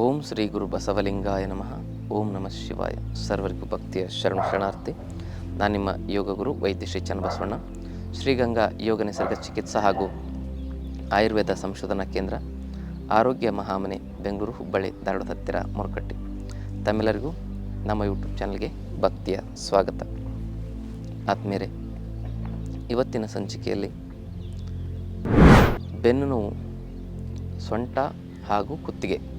ಓಂ ಶ್ರೀ ಗುರು ಬಸವಲಿಂಗಾಯ ನಮಃ. ಓಂ ನಮಃ ಶಿವಾಯ. ಸರ್ವರಿಗೂ ಭಕ್ತಿಯ ಶರಣ ಶರಣಾರ್ಥಿ. ನಾನು ನಿಮ್ಮ ಯೋಗ ಗುರು ವೈದ್ಯ ಶ್ರೀ ಚನ್ನಬಸವಣ್ಣ. ಶ್ರೀಗಂಗಾ ಯೋಗ ನಿಸರ್ಗ ಚಿಕಿತ್ಸಾ ಹಾಗೂ ಆಯುರ್ವೇದ ಸಂಶೋಧನಾ ಕೇಂದ್ರ, ಆರೋಗ್ಯ ಮಹಾಮನೆ, ಬೆಂಗಳೂರು ಹುಬ್ಬಳ್ಳಿ ಧಾರವಾಡ ಹತ್ತಿರ ಮೊರಕಟ್ಟಿ. ತಮ್ಮೆಲ್ಲರಿಗೂ ನಮ್ಮ ಯೂಟ್ಯೂಬ್ ಚಾನಲ್ಗೆ ಭಕ್ತಿಯ ಸ್ವಾಗತ. ಆತ್ಮೀಯರೇ, ಇವತ್ತಿನ ಸಂಚಿಕೆಯಲ್ಲಿ ಬೆನ್ನು ನೋವು, ಸೊಂಟ ಹಾಗೂ ಕುತ್ತಿಗೆ.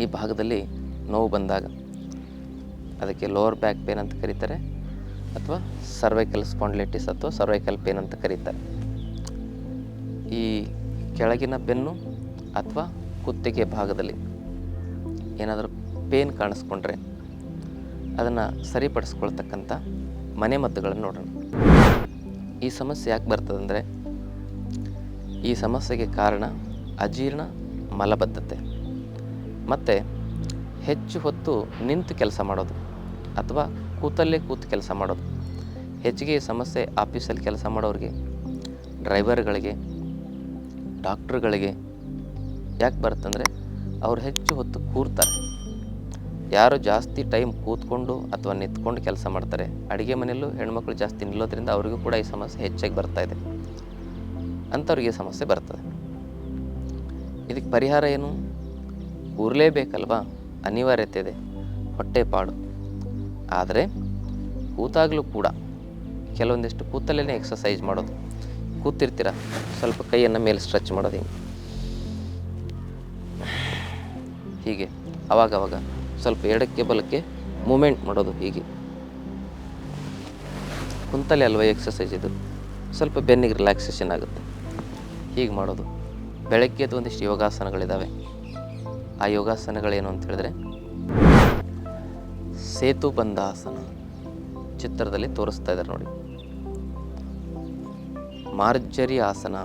ಈ ಭಾಗದಲ್ಲಿ ನೋವು ಬಂದಾಗ ಅದಕ್ಕೆ ಲೋವರ್ ಬ್ಯಾಕ್ ಪೇನ್ ಅಂತ ಕರೀತಾರೆ ಅಥವಾ ಸರ್ವೈಕಲ್ ಸ್ಪಾಂಡ್ಲೈಟಿಸ್ ಅಥವಾ ಸರ್ವೈಕಲ್ ಪೇನ್ ಅಂತ ಕರೀತಾರೆ. ಈ ಕೆಳಗಿನ ಬೆನ್ನು ಅಥವಾ ಕುತ್ತಿಗೆ ಭಾಗದಲ್ಲಿ ಏನಾದರೂ ಪೇನ್ ಕಾಣಿಸ್ಕೊಂಡ್ರೆ ಅದನ್ನು ಸರಿಪಡಿಸ್ಕೊಳ್ತಕ್ಕಂಥ ಮನೆಮದ್ದುಗಳನ್ನು ನೋಡೋಣ. ಈ ಸಮಸ್ಯೆ ಯಾಕೆ ಬರ್ತದಂದರೆ ಈ ಸಮಸ್ಯೆಗೆ ಕಾರಣ ಅಜೀರ್ಣ ಮಲಬದ್ಧತೆ. ಮತ್ತು ಹೆಚ್ಚು ಹೊತ್ತು ನಿಂತು ಕೆಲಸ ಮಾಡೋದು ಅಥವಾ ಕೂತಲ್ಲೇ ಕೂತು ಕೆಲಸ ಮಾಡೋದು. ಹೆಚ್ಚಿಗೆ ಸಮಸ್ಯೆ ಆಫೀಸಲ್ಲಿ ಕೆಲಸ ಮಾಡೋರಿಗೆ, ಡ್ರೈವರ್ಗಳಿಗೆ, ಡಾಕ್ಟ್ರುಗಳಿಗೆ ಯಾಕೆ ಬರುತ್ತಂದರೆ ಅವ್ರು ಹೆಚ್ಚು ಹೊತ್ತು ಕೂರ್ತಾರೆ. ಯಾರು ಜಾಸ್ತಿ ಟೈಮ್ ಕೂತ್ಕೊಂಡು ಅಥವಾ ನಿಂತ್ಕೊಂಡು ಕೆಲಸ ಮಾಡ್ತಾರೆ, ಅಡುಗೆ ಮನೆಯಲ್ಲೂ ಹೆಣ್ಮಕ್ಳು ಜಾಸ್ತಿ ನಿಲ್ಲೋದ್ರಿಂದ ಅವರಿಗೂ ಕೂಡ ಈ ಸಮಸ್ಯೆ ಹೆಚ್ಚಾಗಿ ಬರ್ತಾ ಇದೆ. ಅಂಥವ್ರಿಗೆ ಸಮಸ್ಯೆ ಬರ್ತದೆ. ಇದಕ್ಕೆ ಪರಿಹಾರ ಏನು? ಕೂರಲೇಬೇಕಲ್ವಾ? ಅನಿವಾರ್ಯತೆ ಇದೆ. ಹೊಟ್ಟೆಪಾಡು ಆದರೆ ಕೂತಾಗಲೂ ಕೂಡ ಕೆಲವೊಂದಿಷ್ಟು ಕೂತಲ್ಲೇ ಎಕ್ಸಸೈಸ್ ಮಾಡೋದು. ಕೂತಿರ್ತೀರ, ಸ್ವಲ್ಪ ಕೈಯನ್ನು ಮೇಲೆ ಸ್ಟ್ರೆಚ್ ಮಾಡೋದು ಹಿಂಗೆ. ಹೀಗೆ, ಅವಾಗವಾಗ ಸ್ವಲ್ಪ ಎಡಕ್ಕೆ ಬಲಕ್ಕೆ ಮೂಮೆಂಟ್ ಮಾಡೋದು ಹೀಗೆ. ಕುಂತಲೇ ಅಲ್ವ ಎಕ್ಸಸೈಸ್ ಇದು? ಸ್ವಲ್ಪ ಬೆನ್ನಿಗೆ ರಿಲ್ಯಾಕ್ಸೇಷನ್ ಆಗುತ್ತೆ. ಹೀಗೆ ಮಾಡೋದು. ಬೆಳಗ್ಗೆದು ಒಂದಿಷ್ಟು ಯೋಗಾಸನಗಳಿದ್ದಾವೆ ಆ ಯೋಗಾಸನಗಳೇನು ಅಂತ ಹೇಳಿದ್ರೆ, ಸೇತು ಬಂಧಾಸನ ಚಿತ್ರದಲ್ಲಿ ತೋರಿಸ್ತಾ ಇದ್ದಾರೆ ನೋಡಿ. ಮಾರ್ಜರಿ ಆಸನ,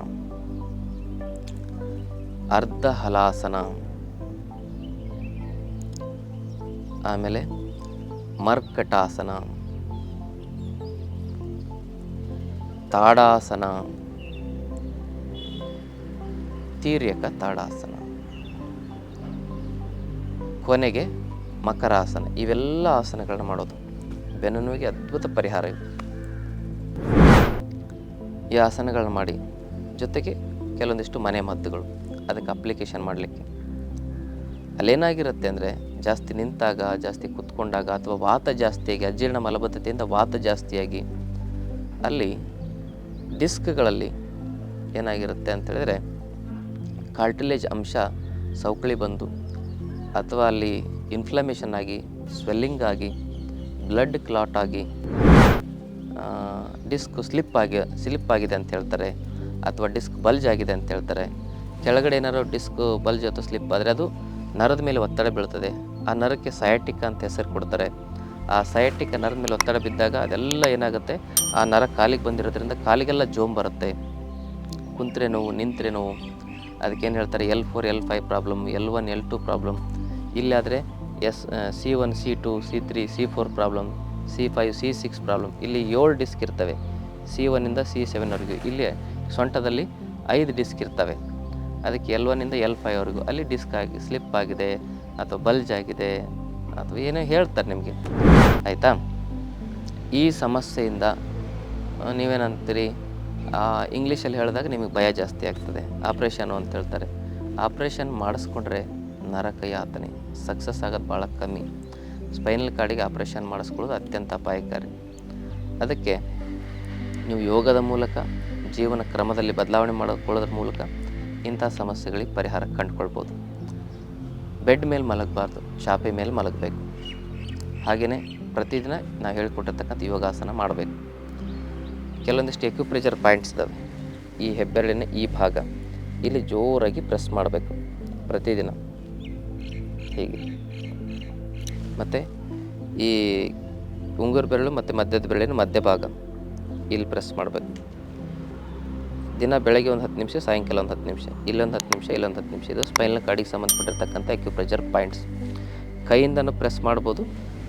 ಅರ್ಧ ಹಲಾಸನ, ಆಮೇಲೆ ಮರ್ಕಟಾಸನ, ತಾಡಾಸನ, ತೀರ್ಯಕ ತಾಡಾಸನ. ಕೊನೆಗೆ ಮಕರ ಆಸನ, ಇವೆಲ್ಲ ಆಸನಗಳನ್ನು ಮಾಡೋದು. ಬೆನ್ನು ನೋವಿಗೆ ಅದ್ಭುತ ಪರಿಹಾರ ಇವು ಈ ಆಸನಗಳನ್ನ ಮಾಡಿ, ಜೊತೆಗೆ ಕೆಲವೊಂದಿಷ್ಟು ಮನೆ ಮದ್ದುಗಳು, ಅದಕ್ಕೆ ಅಪ್ಲಿಕೇಶನ್ ಮಾಡಲಿಕ್ಕೆ. ಅಲ್ಲೇನಾಗಿರುತ್ತೆ ಅಂದರೆ, ಜಾಸ್ತಿ ನಿಂತಾಗ, ಜಾಸ್ತಿ ಕುತ್ಕೊಂಡಾಗ, ಅಥವಾ ವಾತ ಜಾಸ್ತಿಯಾಗಿ, ಅಜೀರ್ಣ ಮಲಬದ್ಧತೆಯಿಂದ ವಾತ ಜಾಸ್ತಿಯಾಗಿ, ಅಲ್ಲಿ ಡಿಸ್ಕ್ಗಳಲ್ಲಿ ಏನಾಗಿರುತ್ತೆ ಅಂತ ಹೇಳಿದ್ರೆ ಕಾರ್ಟಿಲೇಜ್ ಅಂಶ ಸೌಕಳಿ ಬಂದು ಅಥವಾ ಅಲ್ಲಿ ಇನ್ಫ್ಲಮೇಷನ್ ಆಗಿ ಸ್ವೆಲ್ಲಿಂಗ್ ಆಗಿ ಬ್ಲಡ್ ಕ್ಲಾಟ್ ಆಗಿ ಡಿಸ್ಕ್ ಸ್ಲಿಪ್ ಆಗಿ ಸ್ಲಿಪ್ ಆಗಿದೆ ಅಂತ ಹೇಳ್ತಾರೆ, ಅಥವಾ ಡಿಸ್ಕ್ ಬಲ್ಜ್ ಆಗಿದೆ ಅಂತ ಹೇಳ್ತಾರೆ. ಕೆಳಗಡೆ ಏನಾದ್ರು ಡಿಸ್ಕ್ ಬಲ್ಜ್ ಅಥವಾ ಸ್ಲಿಪ್ ಆದರೆ ಅದು ನರದ ಮೇಲೆ ಒತ್ತಡ ಬೀಳ್ತದೆ. ಆ ನರಕ್ಕೆ ಸಯಾಟಿಕ್ ಅಂತ ಹೆಸರು ಕೊಡ್ತಾರೆ. ಆ ಸಯಾಟಿಕ್ ನರದ ಮೇಲೆ ಒತ್ತಡ ಬಿದ್ದಾಗ ಅದೆಲ್ಲ ಏನಾಗುತ್ತೆ? ಆ ನರ ಕಾಲಿಗೆ ಬಂದಿರೋದ್ರಿಂದ ಕಾಲಿಗೆಲ್ಲ ಜೋಮ್ ಬರುತ್ತೆ. ಕುಂತ್ರೆ ನೋವು, ನಿಂತ್ರೆ ನೋವು. ಅದಕ್ಕೇನು ಹೇಳ್ತಾರೆ? L four L five problem L one L two problem ಇಲ್ಲಾದರೆ S C one C two C three C four problem C five C six problem ಇಲ್ಲಿ ಏಳು ಡಿಸ್ಕ್ ಇರ್ತವೆ. ಸಿ ಒನ್ನಿಂದ ಸಿ ಸೆವೆನ್ವರೆಗೂ ಇಲ್ಲಿ ಸೊಂಟದಲ್ಲಿ ಐದು ಡಿಸ್ಕ್ ಇರ್ತವೆ. ಅದಕ್ಕೆ ಎಲ್ ಒನ್ನಿಂದ ಎಲ್ ಫೈವ್ವರೆಗೂ ಅಲ್ಲಿ disc ಆಗಿ ಸ್ಲಿಪ್ ಆಗಿದೆ, ಅಥವಾ ಬಲ್ಜ್ ಆಗಿದೆ, ಅಥವಾ ಏನೋ ಹೇಳ್ತಾರೆ ನಿಮಗೆ. ಆಯಿತಾ? ಈ ಸಮಸ್ಯೆಯಿಂದ ನೀವೇನಂತೀರಿ? ಇಂಗ್ಲೀಷಲ್ಲಿ ಹೇಳಿದಾಗ ನಿಮಗೆ ಭಯ ಜಾಸ್ತಿ ಆಗ್ತದೆ. ಆಪ್ರೇಷನು ಅಂತ ಹೇಳ್ತಾರೆ. ಆಪ್ರೇಷನ್ ಮಾಡಿಸ್ಕೊಂಡ್ರೆ ನರಕ ಯಾತನೆ ಸಕ್ಸಸ್ ಆಗೋದು ಭಾಳ ಕಮ್ಮಿ. ಸ್ಪೈನಲ್ ಕಾರ್ಡಿಗೆ ಆಪ್ರೇಷನ್ ಮಾಡಿಸ್ಕೊಳ್ಳೋದು ಅತ್ಯಂತ ಅಪಾಯಕಾರಿ. ಅದಕ್ಕೆ ನೀವು ಯೋಗದ ಮೂಲಕ, ಜೀವನ ಕ್ರಮದಲ್ಲಿ ಬದಲಾವಣೆ ಮಾಡಿಕೊಳ್ಳೋದ್ರ ಮೂಲಕ ಇಂಥ ಸಮಸ್ಯೆಗಳಿಗೆ ಪರಿಹಾರ ಕಂಡುಕೊಳ್ಬೋದು. ಬೆಡ್ ಮೇಲೆ ಮಲಗಬಾರ್ದು ಚಾಪೆ ಮೇಲೆ ಮಲಗಬೇಕು. ಹಾಗೆಯೇ ಪ್ರತಿದಿನ ನಾವು ಹೇಳಿಕೊಟ್ಟಿರ್ತಕ್ಕಂಥ ಯೋಗಾಸನ ಮಾಡಬೇಕು. ಕೆಲವೊಂದಿಷ್ಟು ಎಕ್ಯುಪ್ರೆಷರ್ ಪಾಯಿಂಟ್ಸ್ ಇದ್ದಾವೆ ಈ ಹೆಬ್ಬೆರಳಿನ ಈ ಭಾಗ. ಇಲ್ಲಿ ಜೋರಾಗಿ ಪ್ರೆಸ್ ಮಾಡಬೇಕು ಪ್ರತಿದಿನ. ಹೀಗೆ. ಮತ್ತು ಈ ಉಂಗುರ ಬೆರಳು ಮತ್ತು ಮಧ್ಯದ ಬೆರಳಿನ ಮಧ್ಯಭಾಗ ಇಲ್ಲಿ ಪ್ರೆಸ್ ಮಾಡಬೇಕು. ದಿನ ಬೆಳಗ್ಗೆ ಒಂದು ಹತ್ತು ನಿಮಿಷ, ಸಾಯಂಕಾಲ ಒಂದು ಹತ್ತು ನಿಮಿಷ. ಇಲ್ಲೊಂದು ಹತ್ತು ನಿಮಿಷ ಇಲ್ಲೊಂದು ಹತ್ತು ನಿಮಿಷ. ಇದು ಸ್ಪೈನಲ್ ಕಾಡಿಗೆ ಸಂಬಂಧಪಟ್ಟಿರ್ತಕ್ಕಂಥ ಎಕ್ಯುಪ್ರೆಷರ್ ಪಾಯಿಂಟ್ಸ್ ಕೈಯಿಂದನೂ ಪ್ರೆಸ್ ಮಾಡ್ಬೋದು,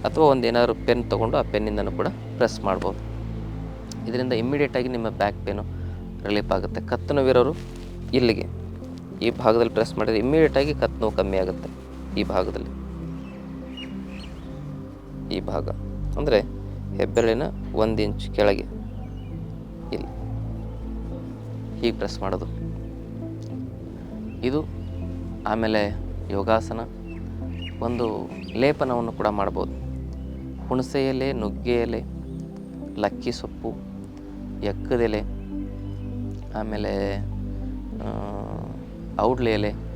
ಅಥವಾ ಒಂದು ಏನಾದ್ರು ಪೆನ್ ತೊಗೊಂಡು ಆ ಪೆನ್ನಿಂದನೂ ಕೂಡ ಪ್ರೆಸ್ ಮಾಡ್ಬೋದು. ಇದರಿಂದ ಇಮ್ಮಿಡಿಯೇಟಾಗಿ ನಿಮ್ಮ ಬ್ಯಾಕ್ ಪೇನು ರಿಲೀಫ್ ಆಗುತ್ತೆ. ಕತ್ತು ನೋವಿರೋರು ಇಲ್ಲಿಗೆ. ಈ ಭಾಗದಲ್ಲಿ ಪ್ರೆಸ್ ಮಾಡಿದರೆ ಇಮ್ಮಿಡಿಯೇಟಾಗಿ ಕತ್ತು ನೋವು ಕಮ್ಮಿ ಆಗುತ್ತೆ. ಈ ಭಾಗದಲ್ಲಿ. ಈ ಭಾಗ. ಅಂದರೆ ಹೆಬ್ಬೆರಳಿನ ಒಂದು ಇಂಚ್ ಕೆಳಗೆ. ಇಲ್ಲಿ. ಹೀಗೆ ಪ್ರೆಸ್ ಮಾಡೋದು. ಇದು ಆಮೇಲೆ ಯೋಗಾಸನ. ಒಂದು ಲೇಪನವನ್ನು ಕೂಡ ಮಾಡ್ಬೋದು. ಹುಣಸೆ ಎಲೆ, ನುಗ್ಗೆ ಎಲೆ, ಲಕ್ಕಿ ಸೊಪ್ಪು ಎಕ್ಕದೆಲೆ ಆಮೇಲೆ ಔಡ್ಲೆ ಎಲೆ.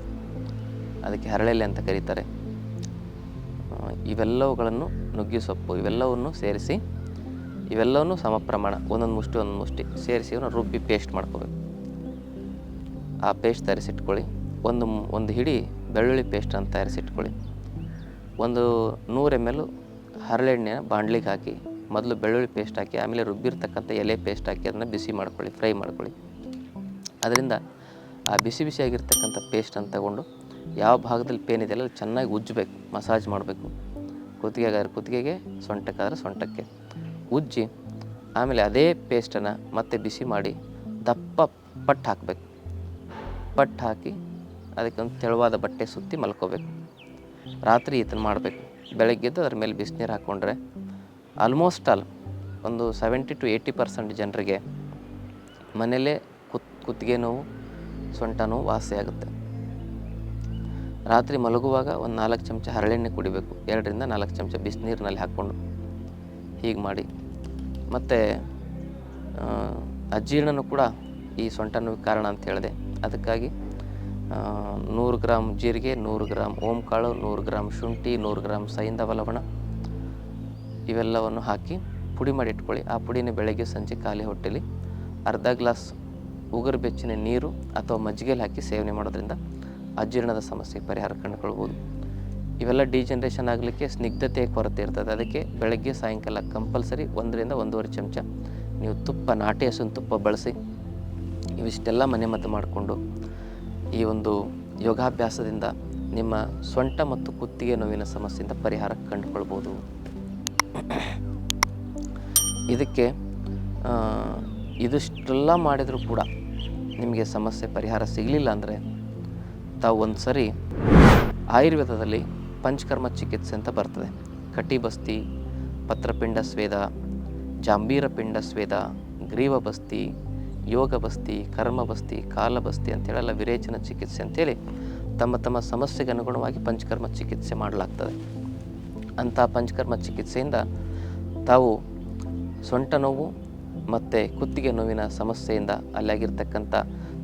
ಅದಕ್ಕೆ ಹರಳೆಲೆ ಅಂತ ಕರೀತಾರೆ. ಇವೆಲ್ಲವುಗಳನ್ನು ನುಗ್ಗೆ ಸೊಪ್ಪು, ಇವೆಲ್ಲವನ್ನು ಸೇರಿಸಿ, ಇವೆಲ್ಲವನ್ನು ಸಮ ಪ್ರಮಾಣ ಒಂದೊಂದು ಮುಷ್ಟಿ ಒಂದೊಂದು ಮುಷ್ಟಿ ಸೇರಿಸಿ ಇವನ್ನ ರುಬ್ಬಿ ಪೇಸ್ಟ್ ಮಾಡ್ಕೋಬೇಕು. ಆ ಪೇಸ್ಟ್ ತಯಾರಿಸಿಟ್ಕೊಳ್ಳಿ. ಒಂದು ಒಂದು ಹಿಡಿ ಬೆಳ್ಳುಳ್ಳಿ ಪೇಸ್ಟ್ ಅಂತ ತಯಾರಿಸಿಟ್ಕೊಳ್ಳಿ. ಒಂದು ನೂರು ಎಂ ಎಲ್ ಹರಳೆಣ್ಣೆನ ಬಾಂಡ್ಲಿಗೆ ಹಾಕಿ, ಮೊದಲು ಬೆಳ್ಳುಳ್ಳಿ ಪೇಸ್ಟ್ ಹಾಕಿ, ಆಮೇಲೆ ರುಬ್ಬಿರ್ತಕ್ಕಂಥ ಎಲೆ ಪೇಸ್ಟ್ ಹಾಕಿ ಅದನ್ನು ಬಿಸಿ ಮಾಡ್ಕೊಳ್ಳಿ ಫ್ರೈ ಮಾಡ್ಕೊಳ್ಳಿ. ಅದರಿಂದ ಆ ಬಿಸಿ ಬಿಸಿಯಾಗಿರ್ತಕ್ಕಂಥ ಪೇಸ್ಟನ್ನು ತಗೊಂಡು ಯಾವ ಭಾಗದಲ್ಲಿ ಪೇನ್ ಇದೆಯಲ್ಲ ಚೆನ್ನಾಗಿ ಉಜ್ಜಬೇಕು, ಮಸಾಜ್ ಮಾಡಬೇಕು. ಕುತ್ತಿಗೆಗಾದ್ರೆ ಕುತ್ತಿಗೆಗೆ, ಸೊಂಟಕ್ಕಾದ್ರೆ ಸೊಂಟಕ್ಕೆ. ಉಜ್ಜಿ, ಆಮೇಲೆ ಅದೇ ಪೇಸ್ಟನ್ನು ಮತ್ತೆ ಬಿಸಿ ಮಾಡಿ ದಪ್ಪ ಪಟ್ಟು ಹಾಕಬೇಕು. ಪಟ್ಟು ಹಾಕಿ ಅದಕ್ಕೊಂದು ತೆಳುವಾದ ಬಟ್ಟೆ ಸುತ್ತಿ ಮಲ್ಕೋಬೇಕು. ರಾತ್ರಿ ಇದನ್ನು ಮಾಡಬೇಕು. ಬೆಳಗ್ಗೆದ್ದು ಅದ್ರ ಮೇಲೆ ಬಿಸಿನೀರು ಹಾಕ್ಕೊಂಡ್ರೆ ಆಲ್ಮೋಸ್ಟ್ ಆಲ್ ಒಂದು ಸೆವೆಂಟಿ ಟು ಏಯ್ಟಿ ಪರ್ಸೆಂಟ್ ಜನರಿಗೆ ಮನೆಯಲ್ಲೇ ಕುತ್, ಕುತ್ತಿಗೆ ನೋವು, ಸೊಂಟ ನೋವು ವಾಸಿ ಆಗುತ್ತೆ. ರಾತ್ರಿ ಮಲಗುವಾಗ ಒಂದು ನಾಲ್ಕು ಚಮಚ ಹರಳೆಣ್ಣೆ ಕುಡಿಬೇಕು. ಎರಡರಿಂದ ನಾಲ್ಕು ಚಮಚ ಬಿಸಿನೀರಿನಲ್ಲಿ ಹಾಕ್ಕೊಂಡು. ಹೀಗೆ ಮಾಡಿ. ಮತ್ತು ಅಜೀರ್ಣನೂ ಕೂಡ ಈ ಸೊಂಟ ನೋವಿಗೆ ಕಾರಣ ಅಂತ ಹೇಳಿದೆ. ಅದಕ್ಕಾಗಿ ನೂರು ಗ್ರಾಮ್ ಜೀರಿಗೆ, ನೂರು ಗ್ರಾಮ್ ಓಂಕಾಳು, ನೂರು ಗ್ರಾಮ್ ಶುಂಠಿ, ನೂರು ಗ್ರಾಮ್ ಸೈಂಧವ ಲವಣ ಇವೆಲ್ಲವನ್ನು ಹಾಕಿ ಪುಡಿ ಮಾಡಿ ಇಟ್ಕೊಳ್ಳಿ. ಆ ಪುಡಿನ ಬೆಳಗ್ಗೆ ಸಂಜೆ ಖಾಲಿ ಹೊಟ್ಟೆಲಿ ಅರ್ಧ ಗ್ಲಾಸ್ ಉಗುರು ಬೆಚ್ಚಿನ ನೀರು ಅಥವಾ ಮಜ್ಜಿಗೆಯಲ್ಲಿ ಹಾಕಿ ಸೇವನೆ ಮಾಡೋದ್ರಿಂದ ಅಜೀರ್ಣದ ಸಮಸ್ಯೆ ಪರಿಹಾರ ಕಂಡುಕೊಳ್ಬೋದು. ಇವೆಲ್ಲ ಡಿಜನ್ರೇಷನ್ ಆಗಲಿಕ್ಕೆ ಸ್ನಿಗ್ಧತೆ ಕೊರತೆ ಇರ್ತದೆ. ಅದಕ್ಕೆ ಬೆಳಗ್ಗೆ, ಸಾಯಂಕಾಲ ಕಂಪಲ್ಸರಿ ಒಂದರಿಂದ ಒಂದೂವರೆ ಚಮಚ. ನೀವು ತುಪ್ಪ, ನಾಟಿ ಹಸುವಿನ ತುಪ್ಪ ಬಳಸಿ. ಇವಿಷ್ಟೆಲ್ಲ ಮನೆಮದ್ದು ಮಾಡಿಕೊಂಡು ಈ ಒಂದು ಯೋಗಾಭ್ಯಾಸದಿಂದ ನಿಮ್ಮ ಸೊಂಟ ಮತ್ತು ಕುತ್ತಿಗೆ ನೋವಿನ ಸಮಸ್ಯೆಯಿಂದ ಪರಿಹಾರ ಕಂಡುಕೊಳ್ಬೋದು. ಇದಕ್ಕೆ ಇದಿಷ್ಟೆಲ್ಲ ಮಾಡಿದರೂ ಕೂಡ ನಿಮಗೆ ಸಮಸ್ಯೆ ಪರಿಹಾರ ಸಿಗಲಿಲ್ಲ ಅಂದರೆ ತಾವು ಒಂದು ಸರಿ ಆಯುರ್ವೇದದಲ್ಲಿ ಪಂಚಕರ್ಮ ಚಿಕಿತ್ಸೆ ಅಂತ ಬರ್ತದೆ. ಕಟಿಬಸ್ತಿ, ಪತ್ರಪಿಂಡ ಸ್ವೇದ ಜಾಂಬೀರ ಪಿಂಡ ಸ್ವೇದ ಗ್ರೀವ ಬಸ್ತಿ ಯೋಗ ಬಸ್ತಿ ಕರ್ಮ ಬಸ್ತಿ ಕಾಲ ಬಸ್ತಿ ಅಂತೇಳೆಲ್ಲ ವಿರೇಚನ ಚಿಕಿತ್ಸೆ ಅಂತೇಳಿ ತಮ್ಮ ತಮ್ಮ ಸಮಸ್ಯೆಗೆ ಅನುಗುಣವಾಗಿ ಪಂಚಕರ್ಮ ಚಿಕಿತ್ಸೆ ಮಾಡಲಾಗ್ತದೆ. ಅಂಥ ಪಂಚಕರ್ಮ ಚಿಕಿತ್ಸೆಯಿಂದ ತಾವು ಸೊಂಟ ನೋವು ಮತ್ತು ಕುತ್ತಿಗೆ ನೋವಿನ ಸಮಸ್ಯೆಯಿಂದ ಅಲ್ಲಾಗಿರ್ತಕ್ಕಂಥ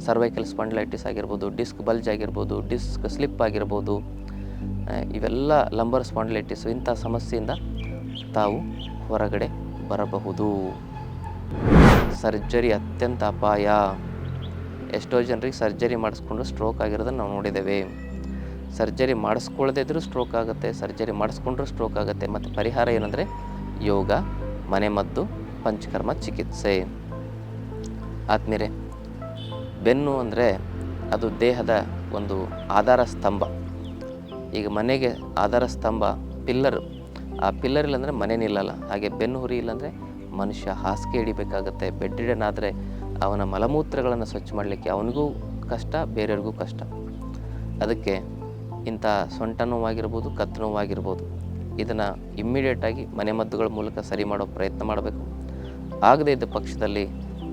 ಸರ್ವೈಕಲ್ ಸ್ಪಂಡ್ಲೈಟಿಸ್ ಆಗಿರ್ಬೋದು, ಡಿಸ್ಕ್ ಬಲ್ಜ್ ಆಗಿರ್ಬೋದು, ಡಿಸ್ಕ್ ಸ್ಲಿಪ್ ಆಗಿರ್ಬೋದು ಇವೆಲ್ಲ ಲಂಬರ್ ಸ್ಪಾಂಡ್ಲೈಟಿಸ್ ಇಂಥ ಸಮಸ್ಯೆಯಿಂದ ತಾವು ಹೊರಗಡೆ ಬರಬಹುದು. ಸರ್ಜರಿ ಅತ್ಯಂತ ಅಪಾಯ. ಎಷ್ಟೋ ಜನರಿಗೆ ಸರ್ಜರಿ ಮಾಡಿಸ್ಕೊಂಡು ಸ್ಟ್ರೋಕ್ ಆಗಿರೋದನ್ನು ನಾವು ನೋಡಿದ್ದೇವೆ. ಸರ್ಜರಿ ಮಾಡಿಸ್ಕೊಳ್ಳದೇ ಇದ್ದರೂ ಸ್ಟ್ರೋಕ್ ಆಗುತ್ತೆ, ಸರ್ಜರಿ ಮಾಡಿಸ್ಕೊಂಡ್ರೂ ಸ್ಟ್ರೋಕ್ ಆಗುತ್ತೆ. ಮತ್ತು ಪರಿಹಾರ ಏನಂದರೆ ಯೋಗ ಮನೆಮದ್ದು ಪಂಚಕರ್ಮ ಚಿಕಿತ್ಸೆ. ಆದ್ಮೇಲೆ ಬೆನ್ನು ಅಂದರೆ ಅದು ದೇಹದ ಒಂದು ಆಧಾರ ಸ್ತಂಭ. ಈಗ ಮನೆಗೆ ಆಧಾರ ಸ್ತಂಭ ಪಿಲ್ಲರ್ ಆ ಪಿಲ್ಲರ್ ಇಲ್ಲಾಂದರೆ ಮನೆ ನಿಲ್ಲಲ್ಲ, ಹಾಗೆ ಬೆನ್ನು ಹುರಿ ಇಲ್ಲಾಂದರೆ ಮನುಷ್ಯ ಹಾಸಿಗೆ ಹಿಡಿಬೇಕಾಗತ್ತೆ ಬೆಡ್ ರಿಡನ್ ಆದರೆ ಅವನ ಮಲಮೂತ್ರಗಳನ್ನು ಸ್ವಚ್ಛ ಮಾಡಲಿಕ್ಕೆ ಅವನಿಗೂ ಕಷ್ಟ, ಬೇರೆಯವ್ರಿಗೂ ಕಷ್ಟ. ಅದಕ್ಕೆ ಇಂಥ ಸೊಂಟ ನೋವಾಗಿರ್ಬೋದು ಕತ್ತು ನೋವಾಗಿರ್ಬೋದು, ಇದನ್ನು ಇಮ್ಮಿಡಿಯೇಟಾಗಿ ಮನೆಮದ್ದುಗಳ ಮೂಲಕ ಸರಿ ಮಾಡೋ ಪ್ರಯತ್ನ ಮಾಡಬೇಕು. ಆಗದೇ ಇದ್ದ ಪಕ್ಷದಲ್ಲಿ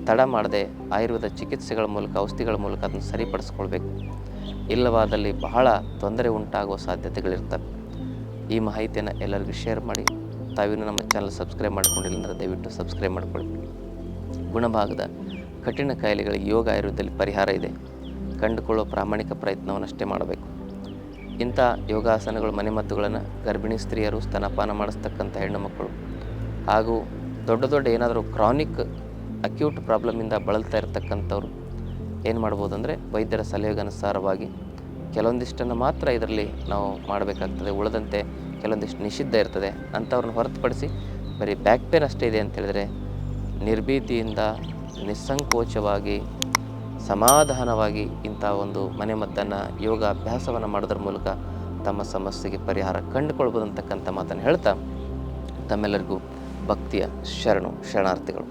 ತಡ ಮಾಡದೆ ಆಯುರ್ವೇದ ಚಿಕಿತ್ಸೆಗಳ ಮೂಲಕ, ಔಷಧಿಗಳ ಮೂಲಕ ಅದನ್ನು ಸರಿಪಡಿಸ್ಕೊಳ್ಬೇಕು. ಇಲ್ಲವಾದಲ್ಲಿ ಬಹಳ ತೊಂದರೆ ಉಂಟಾಗುವ ಸಾಧ್ಯತೆಗಳಿರ್ತವೆ. ಈ ಮಾಹಿತಿಯನ್ನು ಎಲ್ಲರಿಗೂ ಶೇರ್ ಮಾಡಿ. ತಾವಿನೂ ನಮ್ಮ ಚಾನಲ್ ಸಬ್ಸ್ಕ್ರೈಬ್ ಮಾಡ್ಕೊಂಡಿಲ್ಲ ಅಂದರೆ ದಯವಿಟ್ಟು ಸಬ್ಸ್ಕ್ರೈಬ್ ಮಾಡಿಕೊಳ್ಳಿ. ಗುಣಭಾಗದ ಕಠಿಣ ಕಾಯಿಲೆಗಳಿಗೆ ಯೋಗ ಆಯುರ್ವೇದದಲ್ಲಿ ಪರಿಹಾರ ಇದೆ. ಕಂಡುಕೊಳ್ಳುವ ಪ್ರಾಮಾಣಿಕ ಪ್ರಯತ್ನವನ್ನು ಅಷ್ಟೇ ಮಾಡಬೇಕು. ಇಂಥ ಯೋಗಾಸನಗಳು ಮನೆಮದ್ದುಗಳನ್ನು ಗರ್ಭಿಣಿ ಸ್ತ್ರೀಯರು ಸ್ತನಪಾನ ಮಾಡಿಸ್ತಕ್ಕಂಥ ಹೆಣ್ಣು ಮಕ್ಕಳು ಹಾಗೂ ದೊಡ್ಡ ದೊಡ್ಡ ಏನಾದರೂ ಕ್ರಾನಿಕ್ ಅಕ್ಯೂಟ್ ಪ್ರಾಬ್ಲಮಿಂದ ಬಳಲ್ತಾ ಇರತಕ್ಕಂಥವ್ರು ಏನು ಮಾಡ್ಬೋದು ಅಂದರೆ ವೈದ್ಯರ ಸಲಹೆಗನುಸಾರವಾಗಿ ಕೆಲವೊಂದಿಷ್ಟನ್ನು ಮಾತ್ರ ಇದರಲ್ಲಿ ನಾವು ಮಾಡಬೇಕಾಗ್ತದೆ. ಉಳಿದಂತೆ ಕೆಲವೊಂದಿಷ್ಟು ನಿಷಿದ್ಧ ಇರ್ತದೆ. ಅಂಥವ್ರನ್ನ ಹೊರತುಪಡಿಸಿ ಬರೀ ಬ್ಯಾಕ್ ಪೇನ್ ಅಷ್ಟೇ ಇದೆ ಅಂತೇಳಿದರೆ ನಿರ್ಭೀತಿಯಿಂದ ನಿಸ್ಸಂಕೋಚವಾಗಿ, ಸಮಾಧಾನವಾಗಿ ಇಂಥ ಒಂದು ಮನೆಮದ್ದನ್ನು ಯೋಗ ಅಭ್ಯಾಸವನ್ನು ಮಾಡೋದ್ರ ಮೂಲಕ ತಮ್ಮ ಸಮಸ್ಯೆಗೆ ಪರಿಹಾರ ಕಂಡುಕೊಳ್ಬೋದಂತಕ್ಕಂಥ ಮಾತನ್ನು ಹೇಳ್ತಾ ತಮ್ಮೆಲ್ಲರಿಗೂ ಭಕ್ತಿಯ ಶರಣು, ಶರಣಾರ್ಥಿಗಳು.